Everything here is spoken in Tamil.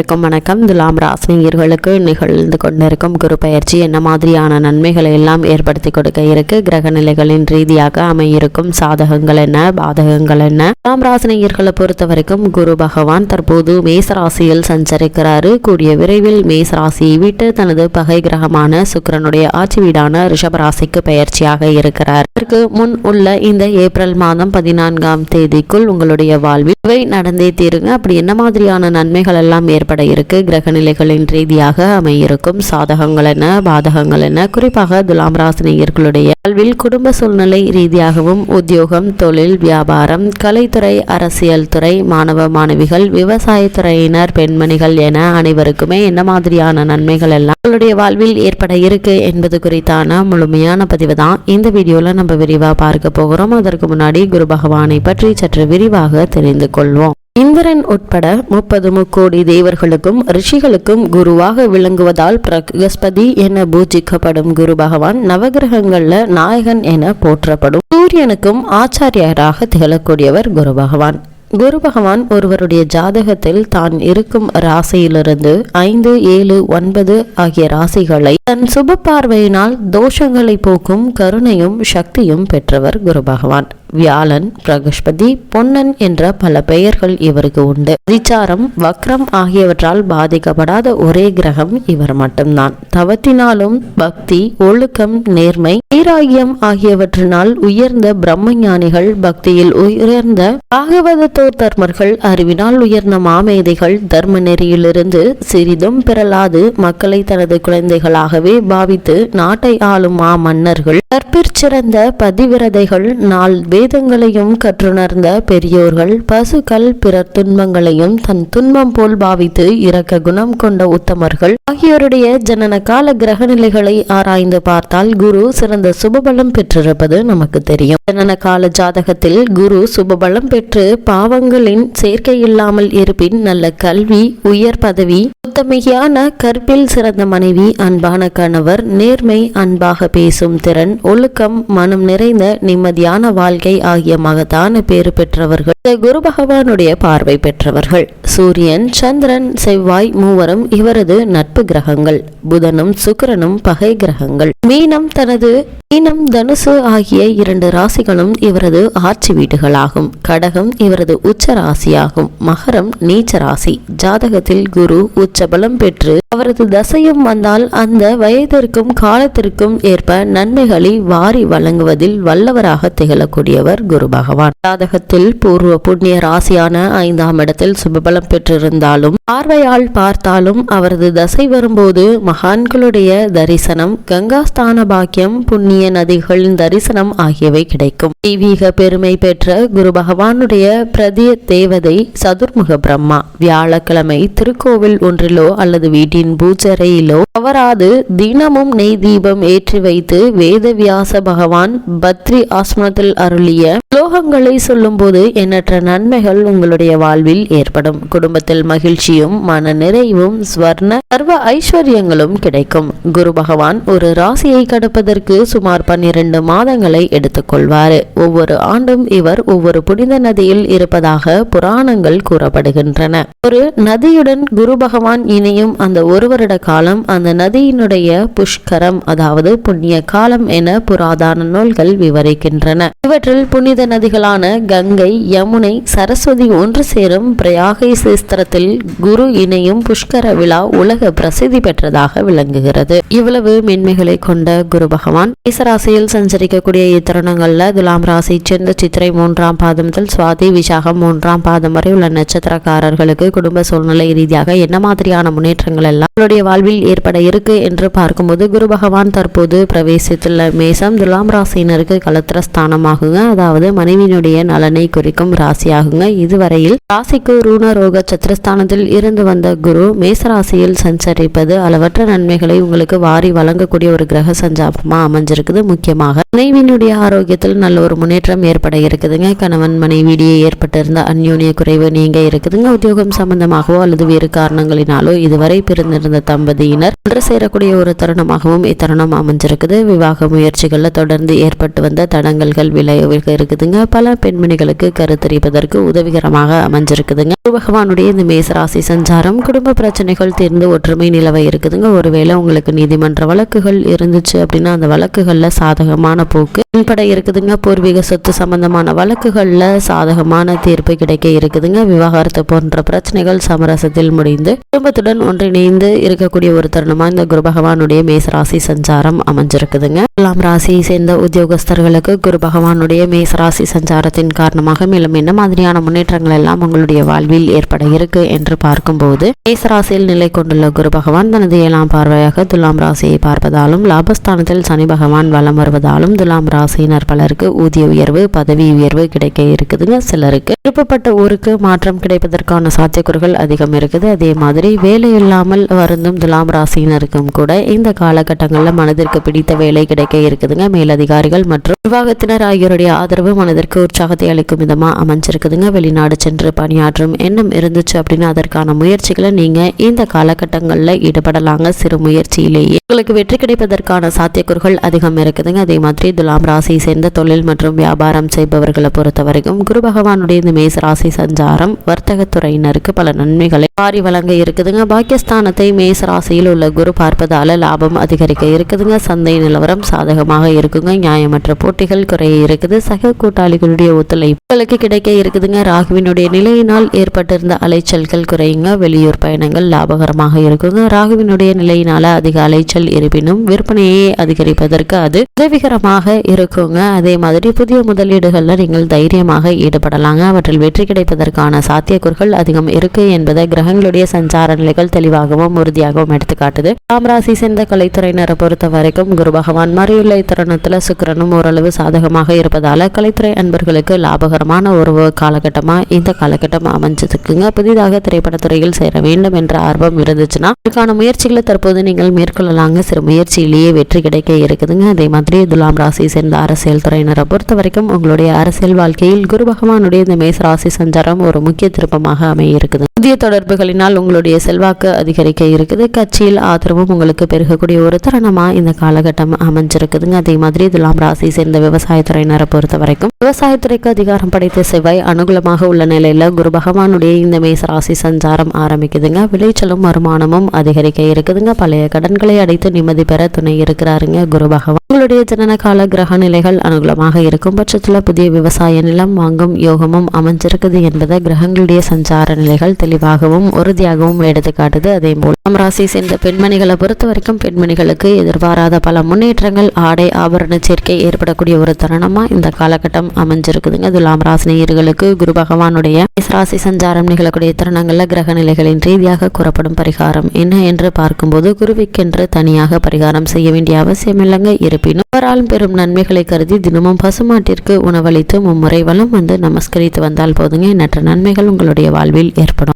இருக்கும் வணக்கம். துலாம் ராசினியர்களுக்கு நிகழ்ந்து கொண்டிருக்கும் குரு பயிற்சி. என்ன மாதிரியான நன்மைகளை எல்லாம் ஏற்படுத்தி கொடுக்க இருக்கு? கிரக நிலைகளின் ரீதியாக அமையிருக்கும் சாதகங்கள் என்ன? பாதகங்கள் என்ன? துலாம் ராசினியர்களை பொறுத்த வரைக்கும் குரு பகவான் தற்போது மேச ராசியில் சஞ்சரிக்கிறாரு. கூடிய விரைவில் மேச ராசியை விட்டு தனது பகை கிரகமான சுக்கரனுடைய ஆட்சி வீடான ரிஷப ராசிக்கு பயிற்சியாக இருக்கிறார். இதற்கு முன் உள்ள இந்த ஏப்ரல் மாதம் பதினான்காம் தேதிக்குள் உங்களுடைய வாழ்வில் இவை நடந்தே தீருங்க. அப்படி என்ன மாதிரியான நன்மைகள் எல்லாம் ஏற்பட இருக்கு. கிரக நிலைகளின் ரீதியாக அமையிருக்கும் சாதகங்கள் என்ன பாதகங்கள் என்ன குறிப்பாக துலாம் ராசினியர்களுடைய வாழ்வில் குடும்ப சூழ்நிலை ரீதியாகவும் உத்தியோகம் தொழில் வியாபாரம் கலைத்துறை அரசியல் துறை மாணவ மாணவிகள் விவசாயத்துறையினர் பெண்மணிகள் என அனைவருக்குமே என்ன மாதிரியான நன்மைகள் எல்லாம் உங்களுடைய வாழ்வில் ஏற்பட இருக்கு என்பது குறித்தான முழுமையான பதிவு தான். இந்த வீடியோல நம்ம விரிவா பார்க்க போகிறோம். அதற்கு முன்னாடி குரு பகவானை பற்றி சற்று விரிவாக தெரிந்து கொள்வோம். இந்திரன் உட்பட முப்பது முக்கோடி தேவர்களுக்கும் ரிஷிகளுக்கும் குருவாக விளங்குவதால் பிரகஸ்பதி என பூஜிக்கப்படும் குரு பகவான் நவகிரகங்கள்ல நாயகன் என போற்றப்படும். சூரியனுக்கும் ஆச்சாரியராக திகழக்கூடியவர் குரு பகவான். குரு பகவான் ஒருவருடைய ஜாதகத்தில் தான் இருக்கும் ராசியிலிருந்து ஐந்து ஏழு ஒன்பது ஆகிய ராசிகளை தன் சுப பார்வையினால் தோஷங்களை போக்கும் கருணையும் சக்தியும் பெற்றவர் குரு பகவான். வியாழன் பிரகஸ்பதி பொன்னன் என்ற பல பெயர்கள் இவருக்கு உண்டு. அதிச்சாரம் வக்ரம் ஆகியவற்றால் பாதிக்கப்படாத ஒரே கிரகம் இவர் மட்டும்தான். தவத்தினாலும் பக்தி ஒழுக்கம் நேர்மை வைராகியம் ஆகியவற்றினால் உயர்ந்த பிரம்ம ஞானிகள் பக்தியில் உயர்ந்த பாகவத தர்மர்கள் அறிவினால் உயர்ந்த மாமேதைகள் தர்ம நெறியிலிருந்து சிறிதும் பிறலாது மக்களை தனது குழந்தைகளாகவே பாவித்து நாட்டை ஆளும் மா மன்னர்கள் கற்பிற்சிறந்த பதிவிரதைகள் நாள் வேதங்களையும் கற்றுணர்ந்த பெரியோர்கள் பசுக்கள் பிறர் துன்பங்களையும் தன் துன்பம் போல் பாவித்து இறக்க குணம் கொண்ட உத்தமர்கள். ஆகியோருடைய ஜனன கால கிரக நிலைகளை ஆராய்ந்து பார்த்தால் குரு சிறந்த சுபபலம் பெற்றிருப்பது நமக்கு தெரியும். ஜனன கால ஜாதகத்தில் குரு சுபபலம் பெற்று பாவங்களின் சேர்க்கை இல்லாமல் இருப்பின் நல்ல கல்வி உயர் பதவி உத்தமையான கற்பில் சிறந்த மனைவி அன்பான கணவர் நேர்மை அன்பாக பேசும் திறன் ஒழுக்கம் மனம் நிறைந்த நிம்மதியான வாழ்க்கை ஆகிய மகத்தான பேறு பெற்றவர்கள். இந்த குரு பகவானுடைய பார்வை பெற்றவர்கள். சூரியன் சந்திரன் செவ்வாய் மூவரும் இவரது நட்பு கிரகங்கள். புதனும் சுக்கிரனும் பகை கிரகங்கள். மீனம் தனது மீனம் தனுசு ஆகிய இரண்டு ராசிகளும் இவரது ஆட்சி வீடுகளாகும். கடகம் இவரது உச்ச ராசியாகும். மகரம் நீச்ச ராசி. ஜாதகத்தில் குரு உச்ச பலம் பெற்று அவரது தசையும் வந்தால் அந்த வயதிற்கும் காலத்திற்கும் ஏற்ப நன்மைகளை வாரி வழங்குவதில் வல்லவராக திகழக்கூடியவர் குரு பகவான். ஜாதகத்தில் பூர்வ புண்ணிய ராசியான ஐந்தாம் இடத்தில் சுபபலம் பெற்றிருந்தாலும் பார்வையால் பார்த்தாலும் அவரது தசை வரும்போது மகான்களுடைய தரிசனம் கங்காஸ்தான பாக்கியம் புண்ணிய நதிகளின் தரிசனம் ஆகியவை கிடைக்கும். தெய்வீக பெருமை பெற்ற குரு பகவானுடைய பிரதிய தேவதை சதுர்முக பிரம்மா. வியாழக்கிழமை திருக்கோவில் ஒன்றிலோ அல்லது வீட்டின் பூஜரையிலோ அவராது தினமும் நெய் தீபம் ஏற்றி வைத்து வேதவியாச பகவான் பத்ரி ஆசிரமத்தில் அருளிய ஸ்லோகங்களை சொல்லும்போது எண்ணற்ற நன்மைகள் உங்களுடைய வாழ்வில் ஏற்படும். குடும்பத்தில் மகிழ்ச்சியும் மன நிறைவும் ஸ்வர்ண சர்வ ஐஸ்வர்யங்களும் கிடைக்கும். குரு பகவான் ஒரு ராசியை கடப்பதற்கு சுமார் பன்னிரண்டு மாதங்களை எடுத்துக்கொள்வார் ஒவ்வொரு ஆண்டும் இவர் ஒவ்வொரு புனித நதியில் இருப்பதாக புராணங்கள் கூறப்படுகின்றன. ஒரு நதியுடன் குரு பகவான் இணையும் அந்த ஒரு வருட காலம் அந்த நதியினுடைய புஷ்கரம் அதாவது புண்ணிய காலம் என புராதான நூல்கள் விவரிக்கின்றன. இவற்றில் புனித நதிகளான கங்கை யமுனை சரஸ்வதி ஒன்று சேரும் பிரயாகை சேஸ்திரத்தில் குரு இணையும் புஷ்கர விழா உலக பிரசித்தி பெற்றதாக விளங்குகிறது. இவ்வளவு மென்மைகளை கொண்ட குரு பகவான் மேசராசியில் சஞ்சரிக்கக்கூடிய இத்தருணங்கள்ல துலாம் ராசி சேர்ந்த சித்திரை மூன்றாம் பாதம் முதல் சுவாதி விசாகம் மூன்றாம் பாதம் வரை உள்ள நட்சத்திரக்காரர்களுக்கு குடும்ப சூழ்நிலை ரீதியாக என்ன மாதிரியான முன்னேற்றங்கள் எல்லாம் அவருடைய வாழ்வில் ஏற்பட இருக்கு என்று பார்க்கும்போது குரு பகவான் தற்போது பிரவேசித்துள்ள மேசம் துலாம் ராசியினருக்கு கலத்திர ஸ்தானமாகுங்க. அதாவது மனைவியினுடைய நலனை குறிக்கும் ராசியாகுங்க. இதுவரையில் ராசிக்கு ரூண ரோக சத்திரஸ்தானத்தில் இருந்து வந்த குரு மேசராசியில் சஞ்சரிப்பது அளவற்ற நன்மைகளை உங்களுக்கு வாரி வழங்கக்கூடிய ஒரு கிரக சஞ்சாபமாக அமைஞ்சிருக்குது. முக்கியமாக மனைவியினுடைய ஆரோக்கியத்தில் நல்ல ஒரு முன்னேற்றம் ஏற்பட இருக்குதுங்க. கணவன் மனைவியிடையே ஏற்பட்டிருந்த அந்யோன்ய குறைவு நீங்க இருக்குதுங்க. உத்தியோகம் சம்பந்தமாகவோ அல்லது வேறு காரணங்களினாலோ இதுவரை பிறந்திருந்த தம்பதியினர் ஒன்று சேரக்கூடிய ஒரு தருணமாகவும் இத்தருணம் அமைஞ்சிருக்குது. விவாக முயற்சிகளில் தொடர்ந்து ஏற்பட்டு வந்த தடங்கல்கள் விளைவுகள் இருக்குதுங்க. பல பெண்மணிகளுக்கு கருத்தரிப்பதற்கு உதவிகரமாக அமைஞ்சிருக்குதுங்க. குரு பகவானுடைய இந்த மேசராசி சஞ்சாரம் குடும்ப பிரச்சனைகள் தீர்ந்து ஒற்றுமை நிலவ இருக்குதுங்க. ஒருவேளை உங்களுக்கு நீதிமன்ற வழக்குகள் இருந்துச்சு அப்படின்னா அந்த வழக்குகளில் சாதகமான போக்கு பின்பட இருக்குதுங்க. பூர்வீக சொத்து சம்பந்தமான வழக்குகளில் சாதகமான தீர்ப்பு கிடைக்க இருக்குதுங்க. விவாகரத்து போன்ற பிரச்சனைகள் சமரசத்தில் முடிந்து குடும்பத்துடன் ஒன்றிணைந்து இருக்கக்கூடிய ஒரு தருணமா இந்த குரு பகவானுடைய மேசராசி சஞ்சாரம் அமைஞ்சிருக்குதுங்க. துலாம் ராசியை சேர்ந்த உத்தியோகஸ்தர்களுக்கு குரு பகவானுடைய மேசராசி சஞ்சாரத்தின் காரணமாக மேலும் என்ன மாதிரியான முன்னேற்றங்கள் எல்லாம் உங்களுடைய வாழ்வில் ஏற்பட இருக்கு என்று பார்க்கும்போது மேசராசியில் நிலை கொண்டுள்ள குரு பகவான் தனது ஏழாம் பார்வையாக துலாம் ராசியை பார்ப்பதாலும் லாபஸ்தானத்தில் சனி பகவான் வலம் வருவதாலும் துலாம் ராசியினர் பலருக்கு ஊதிய உயர்வு பதவி உயர்வு கிடைக்க இருக்குதுங்க சிலருக்கு. விருப்பப்பட்ட ஊருக்கு மாற்றம் கிடைப்பதற்கான சாத்தியக்கூறுகள் அதிகம் இருக்குது. அதே மாதிரி வேலை இல்லாமல் வருந்தும் துலாம் ராசியினருக்கும் கூட இந்த காலகட்டங்களில் மனதிற்கு பிடித்த வேலை கிடைக்க இருக்குதுங்க. மேலதிகாரிகள் மற்றும் நிர்வாகத்தினர் ஆகியோருடைய ஆதரவு மனதிற்கு உற்சாகத்தை அளிக்கும் விதமாக அமைஞ்சிருக்குதுங்க. வெளிநாடு சென்று பணியாற்றும் எண்ணம் இருந்துச்சு அப்படின்னா அதற்கான முயற்சிகளை நீங்க இந்த காலகட்டங்களில் ஈடுபடலாங்க. சிறு முயற்சியிலேயே உங்களுக்கு வெற்றி கிடைப்பதற்கான சாத்தியக்கூறுகள் அதிகம் இருக்குதுங்க. அதே மாதிரி துலாம் ராசியை சேர்ந்த தொழில் மற்றும் வியாபாரம் செய்பவர்களை பொறுத்த வரைக்கும் குரு பகவானுடைய இந்த மேச ராசி சஞ்சாரம் வர்த்தகத்துறையினருக்கு பல நன்மைகளை வாரி வழங்க இருக்குதுங்க. பாக்கியஸ்தானத்தை மேச ராசியில் உள்ள குரு பார்ப்பதால லாபம் அதிகரிக்க இருக்குதுங்க. சந்தை நிலவரம் சாதகமாக இருக்குங்க. நியாயமற்ற போட்டிகள் குறைய இருக்குது. சக கூட்டாளிகளுடைய ஒத்துழைப்பு உங்களுக்கு கிடைக்க இருக்குதுங்க. ராகுவினுடைய நிலையினால் ஏற்பட்டிருந்த அலைச்சல்கள் குறையுங்க. வெளியூர் பயணங்கள் லாபகரமாக இருக்குங்க. ராகுவினுடைய நிலையினால அதிக அலைச்சல் இருப்பினும் விற்பனையை அதிகரிப்பதற்கு அது உதவிகரமாக இருக்குங்க. அதே மாதிரி புதிய முதலீடுகள்ல நீங்கள் தைரியமாக ஈடுபடலாங்க. அவற்றில் வெற்றி கிடைப்பதற்கான சாத்தியக்கூறுகள் அதிகம் இருக்கு என்பதை கிரகங்களுடைய சஞ்சார நிலைகள் தெளிவாகவும் உறுதியாகவும் எடுத்து காட்டுது ராசி சேர்ந்த கலைத்துறையினரை பொறுத்த வரைக்கும் குரு பகவான் மறையுள்ள தருணத்துல சுக்கிரனும் ஓரளவு சாதகமாக இருப்பதால கலைத்துறை அன்பர்களுக்கு லாபகரமான ஒரு காலகட்டமா இந்த காலகட்டம் அமைஞ்சதுக்குங்க. புதிதாக திரைப்படத்துறையில் சேர வேண்டும் என்ற ஆர்வம் இருந்துச்சுன்னா இதுக்கான முயற்சிகளை தற்போது நீங்கள் மேற்கொள்ளலாங்க. சிறு முயற்சியிலேயே வெற்றி கிடைக்க இருக்குதுங்க. அதே மாதிரி துலாம் ராசி சேர்ந்த அரசியல் துறையினரை பொறுத்த வரைக்கும் உங்களுடைய அரசியல் வாழ்க்கையில் குரு பகவானுடைய இந்த மேச ராசி சஞ்சாரம் ஒரு முக்கிய திருப்பமாக அமைய இருக்குது புதிய வாய்ப்புகளினால் உங்களுடைய செல்வாக்கு அதிகரிக்க இருக்குது. கட்சியில் ஆதரவும் உங்களுக்கு பெருகக்கூடிய ஒரு தருணமாக இந்த காலகட்டம் அமைஞ்சிருக்குதுங்க. அதே மாதிரி துலாம் ராசி சேர்ந்த விவசாயத்துறையினரை பொறுத்த வரைக்கும் விவசாயத்துறைக்கு அதிகாரம் படைத்த செவ்வாய் அனுகூலமாக உள்ள நிலையில் குரு பகவானுடைய இந்த மேச ராசி சஞ்சாரம் ஆரம்பிக்குதுங்க. விளைச்சலும் வருமானமும் அதிகரிக்க இருக்குதுங்க. பழைய கடன்களை அடைத்து நிம்மதி பெற துணை இருக்கிறாருங்க குரு பகவான். உங்களுடைய ஜனன கால கிரக நிலைகள் அனுகூலமாக இருக்கும் பட்சத்துல புதிய விவசாய நிலம் வாங்கும் யோகமும் அமைஞ்சிருக்குது என்பதை கிரகங்களுடைய சஞ்சார நிலைகள் தெளிவாகவும் உறுதியாகவும் எடுத்து காட்டுது அதே போல் துலாம் ராசி சேர்ந்த பெண்மணிகளை பொறுத்த வரைக்கும் பெண்மணிகளுக்கு எதிர்பாராத பல முன்னேற்றங்கள் ஆடை ஆபரண சேர்க்கை ஏற்படக்கூடிய ஒரு தருணமா இந்த காலகட்டம் அமைஞ்சிருக்குதுங்க. துலாம் ராசினியர்களுக்கு குரு பகவானுடைய ராசி சஞ்சாரம் நிகழக்கூடிய தருணங்கள்ல கிரக நிலைகளின் ரீதியாக கூறப்படும் பரிகாரம் என்ன என்று பார்க்கும்போது குருவிக்கென்று தனியாக பரிகாரம் செய்ய வேண்டிய அவசியம் இல்லைங்க. இருப்பினும் அவரால் பெறும் நன்மைகளை கருதி தினமும் பசுமாட்டிற்கு உணவளித்து மும்முறை வளம் வந்து நமஸ்கரித்து வந்தால் போதுங்க. எண்ணற்ற நன்மைகள் உங்களுடைய வாழ்வில் ஏற்படும்.